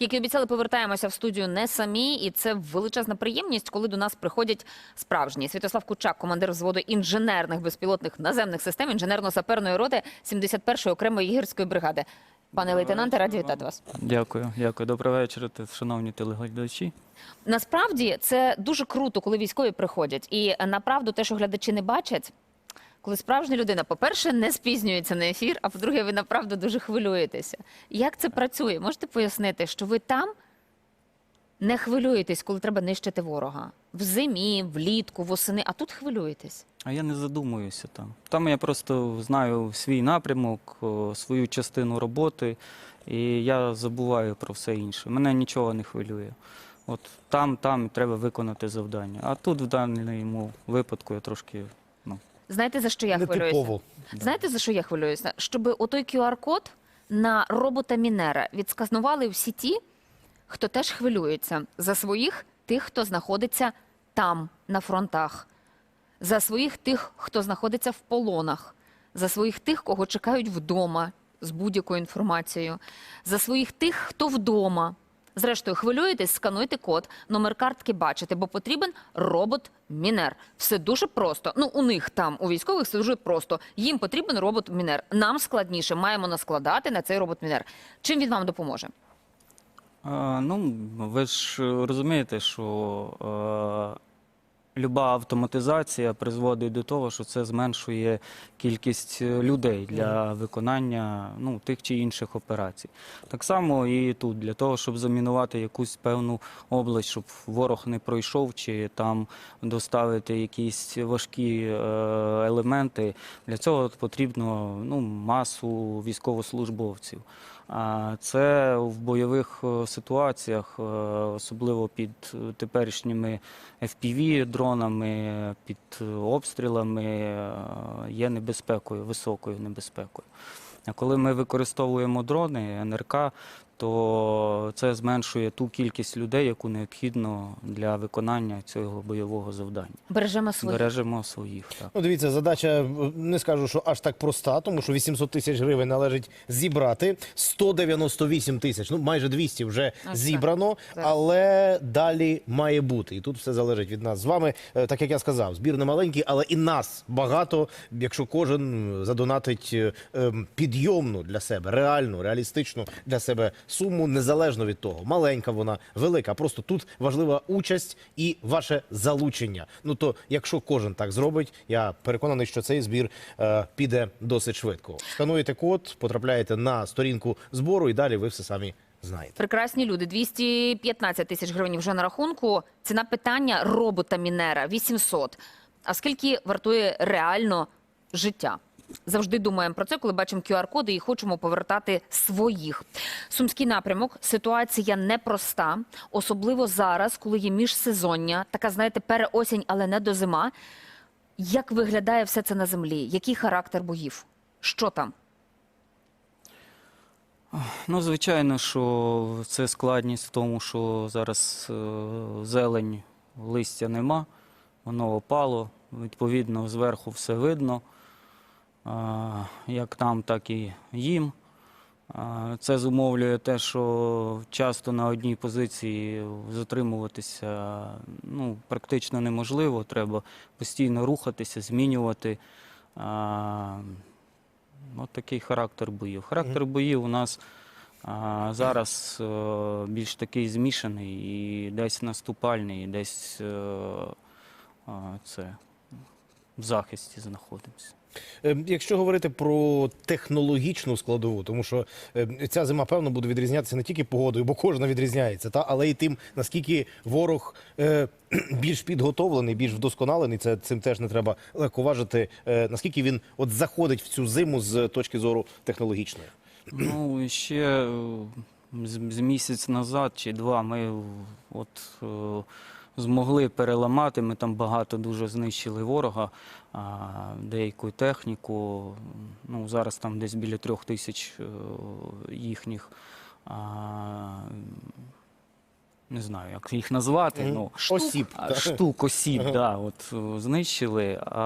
Як і обіцяли, повертаємося в студію не самі, і це величезна приємність, коли до нас приходять справжні. Святослав Кучак, командир взводу інженерних безпілотних наземних систем інженерно-саперної роти 71-ї окремої гірської бригади. Пане лейтенанте, раді вітати вас. Дякую, дякую. Добрий вечір, шановні телеглядачі. Насправді це дуже круто, коли військові приходять. І е, направду, те, що глядачі не бачать, коли справжня людина, по-перше, не спізнюється на ефір, а по-друге, ви направду дуже хвилюєтеся. Як це працює? Можете пояснити, що ви там не хвилюєтесь, коли треба нищити ворога? В зимі, влітку, восени, а тут хвилюєтесь. А я не задумуюся там. Там я просто знаю свій напрямок, свою частину роботи, і я забуваю про все інше. Мене нічого не хвилює. От там, там треба виконати завдання. А тут в даному випадку я трошки Знаєте, за що я хвилююся? Нетипово. Знаєте, за що я хвилююся? Щоб отой QR-код на робота Мінера відсканували всі ті, хто теж хвилюється за своїх тих, хто знаходиться там, на фронтах, за своїх тих, хто знаходиться в полонах, за своїх тих, кого чекають вдома з будь-якою інформацією, за своїх тих, хто вдома. Зрештою, хвилюєтесь, скануйте код, номер картки бачите, бо потрібен робот Мінер. Все дуже просто. Ну, у них там, у військових, все дуже просто. Їм потрібен робот Мінер. Нам складніше, маємо наскладати на цей робот Мінер. Чим він вам допоможе? Ну, ви ж розумієте, що люба автоматизація призводить до того, що це зменшує кількість е, людей для виконання ну, тих чи інших операцій. Так само і тут, для того, щоб замінувати якусь певну область, щоб ворог не пройшов, чи там доставити якісь важкі е, елементи, для цього потрібно ну, масу військовослужбовців. Це в бойових е, ситуаціях, е, особливо під е, теперішніми FPV-дронами, під е, обстрілами, є небезпекою, високою небезпекою. А коли ми використовуємо дрони, НРК, то це зменшує ту кількість людей, яку необхідно для виконання цього бойового завдання. Бережемо своїх. Бережемо своїх. Так. Ну, дивіться, задача не скажу, що аж так проста, тому що 800 тисяч гривень належить зібрати. 198 тисяч, ну майже 200 вже так. зібрано, Зараз. але далі має бути. І тут все залежить від нас з вами. Е, Так як я сказав, збір не маленький, але і нас багато. Якщо кожен задонатить е, ем, підйомну для себе, реальну, реалістичну для себе суму, незалежно від того, маленька вона, велика. Просто тут важлива участь і ваше залучення. Ну то, якщо кожен так зробить, я переконаний, що цей збір е, піде досить швидко. Скануєте код, потрапляєте на сторінку збору, і далі ви все самі знаєте. Прекрасні люди. 215 тисяч гривень вже на рахунку. Ціна питання робота Мінера 800. А скільки вартує реально життя? Завжди думаємо про це, коли бачимо QR-коди і хочемо повертати своїх. Сумський напрямок. Ситуація непроста, особливо зараз, коли є міжсезоння, така, знаєте, переосінь, але не до зима. Як виглядає все це на землі? Який характер боїв? Що там? Ну, звичайно, що це складність в тому, що зараз е, зелень, листя нема, воно опало, відповідно, зверху все видно, як нам, так і їм. Це зумовлює те, що часто на одній позиції затримуватися ну, практично неможливо. Треба постійно рухатися, змінювати. От такий характер боїв. Характер боїв у нас зараз е, більш такий змішаний, і десь наступальний, і десь е, це в захисті знаходимося. Е, Якщо говорити про технологічну складову, тому що е, ця зима певно буде відрізнятися не тільки погодою, бо кожна відрізняється, та але й тим, наскільки ворог е, більш підготовлений, більш вдосконалений. Це цим теж не треба легковажити. Е, наскільки він от заходить в цю зиму з точки зору технологічної. Ну, ще е, з, з місяць назад чи два ми от е, змогли переламати. Ми там багато дуже знищили ворога, деяку техніку. Ну, зараз там десь біля трьох тисяч е, їхніх. Не знаю, як їх назвати. Ну, Осіб. а, штук осіб, да, от, е, знищили, а,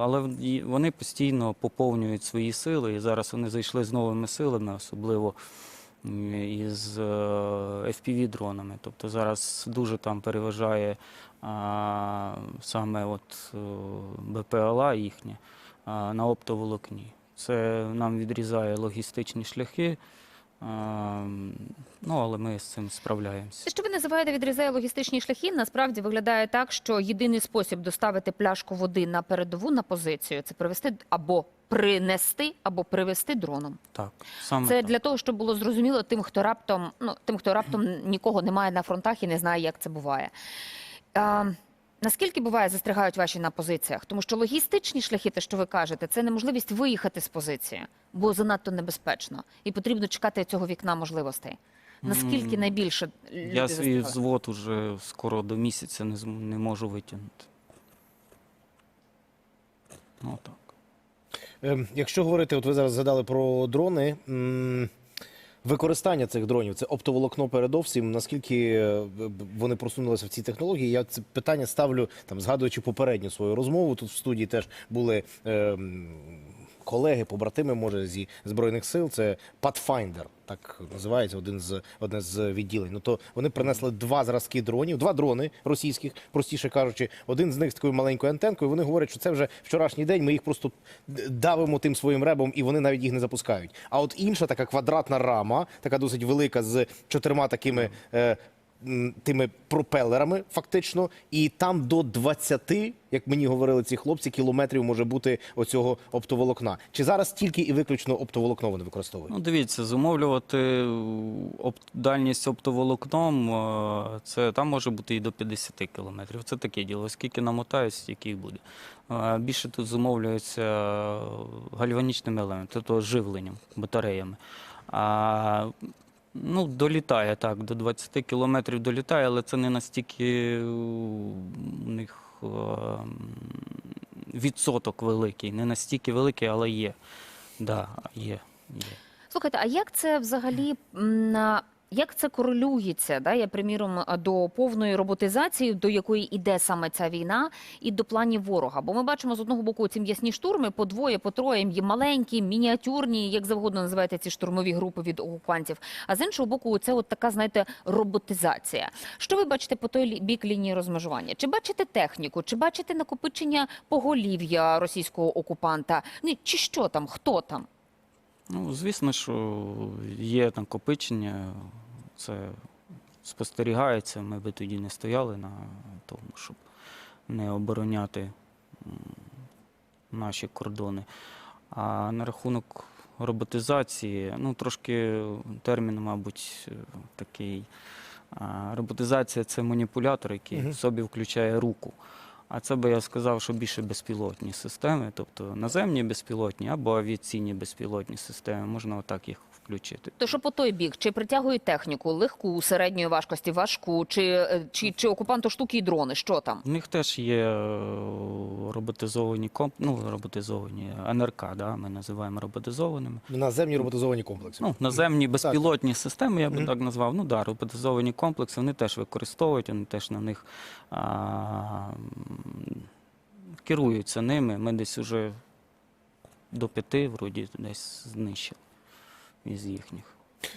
але вони постійно поповнюють свої сили, і зараз вони зайшли з новими силами, особливо із е, FPV-дронами. Тобто зараз дуже там переважає а, саме от е, БПЛА їхнє на оптоволокні. Це нам відрізає логістичні шляхи, ну але ми з цим справляємося. Що ви називаєте відрізає логістичні шляхи, насправді виглядає так, що єдиний спосіб доставити пляшку води на передову на позицію це привезти або принести, або привезти дроном. Так, саме Це так. для того, щоб було зрозуміло тим, хто раптом, ну тим, хто раптом нікого немає на фронтах і не знає, як це буває. А, наскільки буває, застрягають ваші на позиціях? Тому що логістичні шляхи, те, що ви кажете, це неможливість виїхати з позиції, бо занадто небезпечно, і потрібно чекати цього вікна можливостей. Наскільки найбільше люди Я свій взвод уже скоро до місяця не, не можу витягнути. Ну так. Ем, Якщо говорити, от ви зараз згадали про дрони. Використання цих дронів це оптоволокно передовсім. Наскільки е, вони просунулися в цій технології? Я це питання ставлю там, згадуючи попередню свою розмову. Тут в студії теж були ем, колеги, побратими, може, зі збройних сил. Це Pathfinder, так називається один з одне з відділень. Ну то вони принесли два зразки дронів, два дрони російських, простіше кажучи. Один з них з такою маленькою антенкою. Вони говорять, що це вже вчорашній день. Ми їх просто давимо тим своїм ребом, і вони навіть їх не запускають. А от інша така квадратна рама, така досить велика, з чотирма такими. Е, Тими пропелерами, фактично, і там до 20, як мені говорили ці хлопці, кілометрів може бути оцього оптоволокна. Чи зараз тільки і виключно оптоволокно вони використовують? Ну, дивіться, зумовлювати е, оп- дальність оптоволокном, е, це там може бути і до 50 кілометрів. Це таке діло. Скільки намотають, стільки і буде. Е, Більше тут зумовлюється гальванічними елементами, тобто живленням, батареями. А, ну, долітає так, до 20 кілометрів долітає, але це не настільки у них е, відсоток великий, не настільки великий, але є. Да, є, є. Слухайте, а як це взагалі на- як це корелюється? Да? Я приміром до повної роботизації, до якої йде саме ця війна, і до планів ворога. Бо ми бачимо з одного боку ці м'ясні штурми по двоє, по троє, є маленькі, мініатюрні, як завгодно називаєте ці штурмові групи від окупантів. А з іншого боку, це от така, знаєте, роботизація. Що ви бачите по той бік лінії розмежування? Чи бачите техніку, чи бачите накопичення поголів'я російського окупанта? Ну, чи що там, хто там? Ну, звісно, що є накопичення, це спостерігається. Ми би тоді не стояли на тому, щоб не обороняти наші кордони. А на рахунок роботизації, ну трошки термін, мабуть, такий. Роботизація це маніпулятор, який в собі включає руку. А це би я сказав, що більше безпілотні системи, тобто наземні безпілотні або авіаційні безпілотні системи, можна отак їх включити. То що по той бік? Чи притягують техніку легку, середньої важкості, важку, чи, е, чи, чи окупанту штуки і дрони? Що там? У них теж є е, роботизовані комп... ну, роботизовані НРК, да, ми називаємо роботизованими. Наземні роботизовані комплекси. Ну, наземні безпілотні системи, я би Мгм. так назвав. Ну да, роботизовані комплекси, вони теж використовують, вони теж на них а, керуються ними. Ми десь уже до п'яти, вроді, десь знищили із їхніх.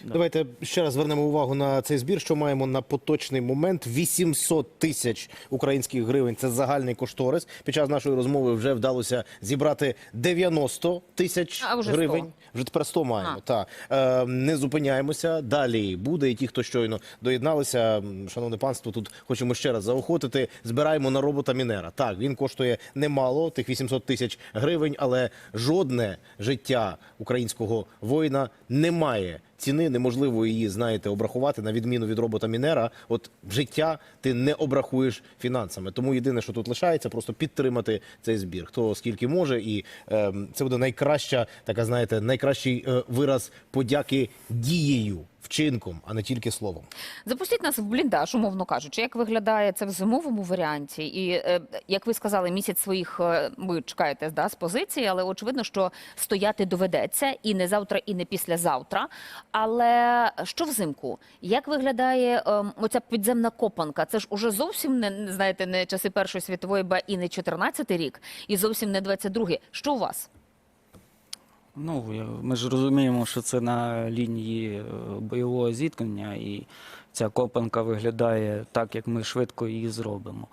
Да. Давайте ще раз звернемо увагу на цей збір. Що маємо на поточний момент? 800 тисяч українських гривень. Це загальний кошторис. Під час нашої розмови вже вдалося зібрати 90 тисяч А, вже 100. гривень. Вже тепер 100 маємо. Та е, не зупиняємося. Далі буде. І ті, хто щойно доєдналися, шановне панство, тут хочемо ще раз заохотити. Збираємо на робота Мінера. Так, він коштує немало, тих 800 тисяч гривень, але жодне життя українського воїна не має ціни. Неможливо її, знаєте, обрахувати на відміну від робота Мінера. От життя ти не обрахуєш фінансами. Тому єдине, що тут лишається, просто підтримати цей збір. Хто скільки може, і е, це буде найкраща, така знаєте, найкращий е, вираз подяки дією, вчинком, а не тільки словом. Запустіть нас в бліндаж, умовно кажучи, як виглядає це в зимовому варіанті? І е, як ви сказали, місяць своїх е, ви чекаєте да, з позиції, але очевидно, що стояти доведеться і не завтра, і не післязавтра. Але що взимку? Як виглядає е, оця підземна копанка? Це ж уже зовсім не знаєте, не часи Першої світової, ба і не 14 рік, і зовсім не 22-й. Що у вас? Ну, ми ж розуміємо, що це на лінії е, бойового зіткнення, і ця копанка виглядає так, як ми швидко її зробимо.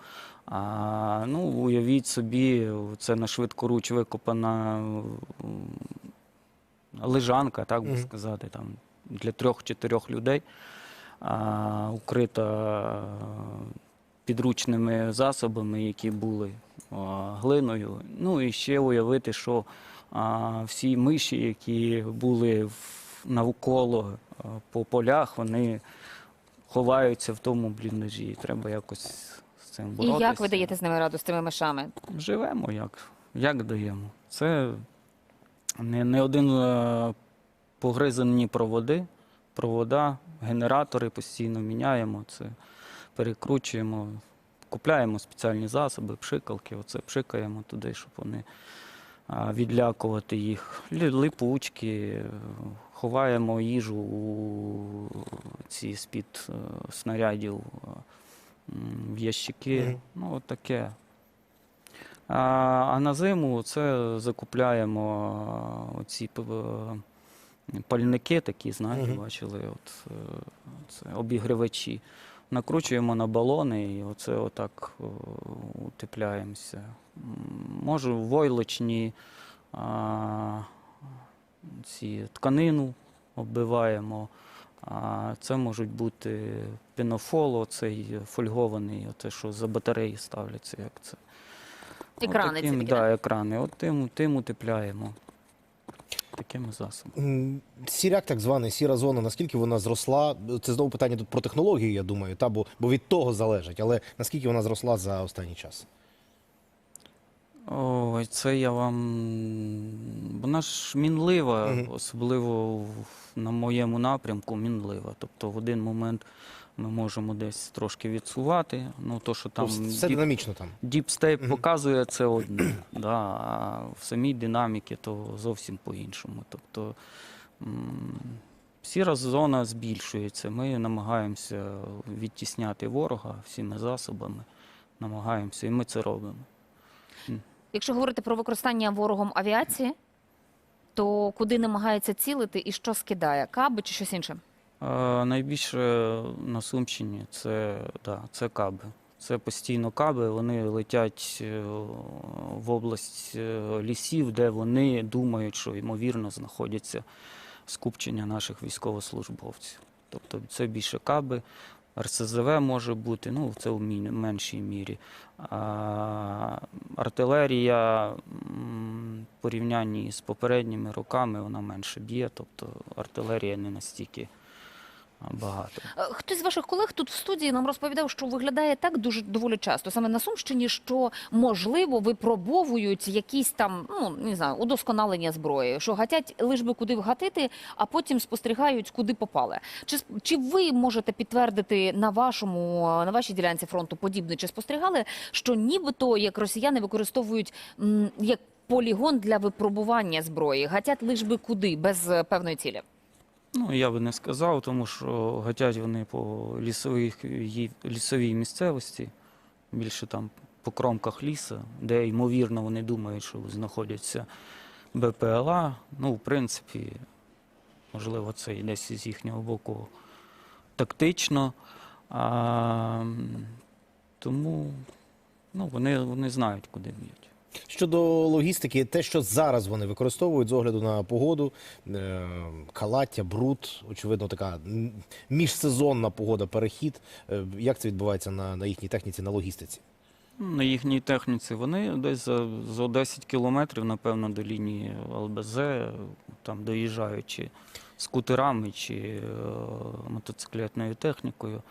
А, ну, уявіть собі, це на швидкоруч викопана лежанка, так би сказати, там, для трьох-чотирьох людей, а, укрита підручними засобами, які були а, глиною. Ну і ще уявити, що всі миші, які були навколо по полях, вони ховаються в тому бліндажі. Треба якось з цим І як ви даєте з ними раду з тими мишами? Живемо як, як даємо. Це не, не один е, погризані проводи, провода, генератори постійно міняємо, це перекручуємо, купляємо спеціальні засоби, пшикалки, оце пшикаємо туди, щоб вони відлякувати їх. Липучки, ховаємо їжу у ці з-під е, снарядів в ящики. Мгм. Ну, от таке. А, а на зиму це закупляємо а, оці е, пальники такі, знаєте, Мгм. бачили, от, е, це обігрівачі. Накручуємо на балони і оце отак утепляємося. Може, войлочні а, ці тканину оббиваємо. А це можуть бути пінофол, оцей фольгований, оте, що за батареї ставляться, як це. Екрани ці такі, да, да? екрани. От тим, тим утепляємо. Такими засобами. Сіряк, так званий, сіра зона, наскільки вона зросла? Це знову питання тут про технологію, я думаю, та, бо, бо від того залежить. Але наскільки вона зросла за останній час? Ой, це я вам. Вона ж мінлива, Мгм. особливо в- на моєму напрямку мінлива. Тобто в один момент ми можемо десь трошки відсувати. Ну, то, що там Там все діп- динамічно там. діпстейп Мгм. показує це одне, да, а в самій динаміці то зовсім по-іншому. Тобто м, сіра зона збільшується. Ми намагаємося відтісняти ворога всіми засобами. Намагаємося, і ми це робимо. Якщо говорити про використання ворогом авіації, то куди намагається цілити і що скидає? Каби чи щось інше? Е, Найбільше на Сумщині це, да, це каби. Це постійно каби, вони летять е, в область е, лісів, де вони думають, що ймовірно знаходяться скупчення наших військовослужбовців. Тобто це більше каби, РСЗВ може бути, ну це в меншій мірі. А, артилерія в порівнянні з попередніми роками вона менше б'є, тобто артилерія не настільки багато. Е, Хтось з ваших колег тут в студії нам розповідав, що виглядає так дуже доволі часто, саме на Сумщині, що можливо випробовують якісь там, ну не знаю, удосконалення зброї, що гатять лиш би куди вгатити, а потім спостерігають, куди попали. Чи чи ви можете підтвердити на вашому на вашій ділянці фронту подібне? Чи спостерігали, що нібито як росіяни використовують м, як полігон для випробування зброї, гатять лиш би куди без е, певної цілі? Ну, я би не сказав, тому що гатять вони по лісових, лісовій місцевості, більше там по кромках ліса, де ймовірно вони думають, що знаходяться БПЛА. Ну, в принципі, можливо, це і десь із їхнього боку тактично. А, тому ну, вони, вони знають, куди б'ють. Щодо логістики, те, що зараз вони використовують з огляду на погоду, е, калаття, бруд, очевидно, така міжсезонна погода, перехід. Е, Як це відбувається на, на їхній техніці, на логістиці? На їхній техніці вони десь за, за 10 кілометрів, напевно, до лінії ЛБЗ, там доїжджаючи скутерами чи е, мотоциклетною технікою.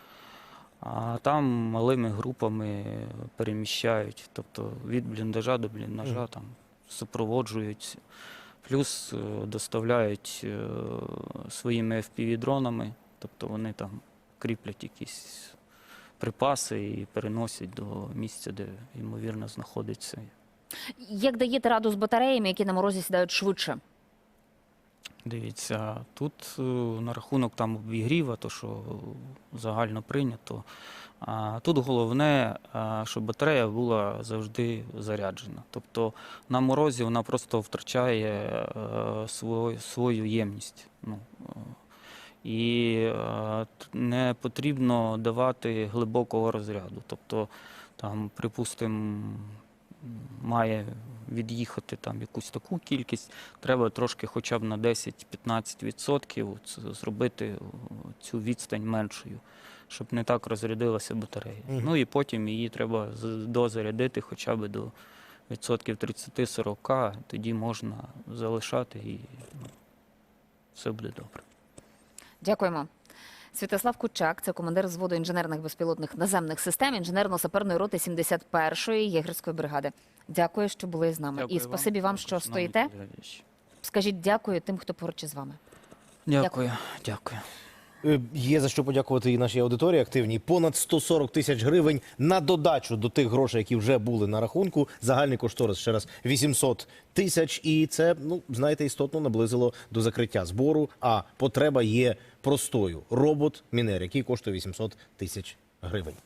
А там малими групами переміщають, тобто від бліндажа до бліндажа Мгм. там супроводжують, плюс е, доставляють е, своїми FPV-дронами, тобто вони там кріплять якісь припаси і переносять до місця, де ймовірно знаходиться. Як даєте раду з батареями, які на морозі сідають швидше? Дивіться, тут е, на рахунок там обігріва, то що загально прийнято. А тут головне, а, щоб батарея була завжди заряджена. Тобто на морозі вона просто втрачає е, свою, свою ємність. Ну, е, і е, не потрібно давати глибокого розряду. Тобто, там, припустимо, має від'їхати там якусь таку кількість, треба трошки хоча б на 10-15% зробити цю відстань меншою, щоб не так розрядилася батарея. Мгм. Ну і потім її треба дозарядити хоча б до відсотків 30-40, тоді можна залишати і ну, все буде добре. Дякуємо. Святослав Кучак, це командир зводу інженерних безпілотних наземних систем інженерно-саперної роти 71-ї єгерської бригади. Дякую, що були з нами. Дякую І спасибі вам, що стоїте. Скажіть дякую тим, хто поруч із вами. Дякую, дякую. Е, Є за що подякувати і нашій аудиторії активній. Понад 140 тисяч гривень на додачу до тих грошей, які вже були на рахунку. Загальний кошторис ще раз 800 тисяч. І це, ну знаєте, істотно наблизило до закриття збору. А потреба є простою. Робот Мінер, який коштує 800 тисяч гривень.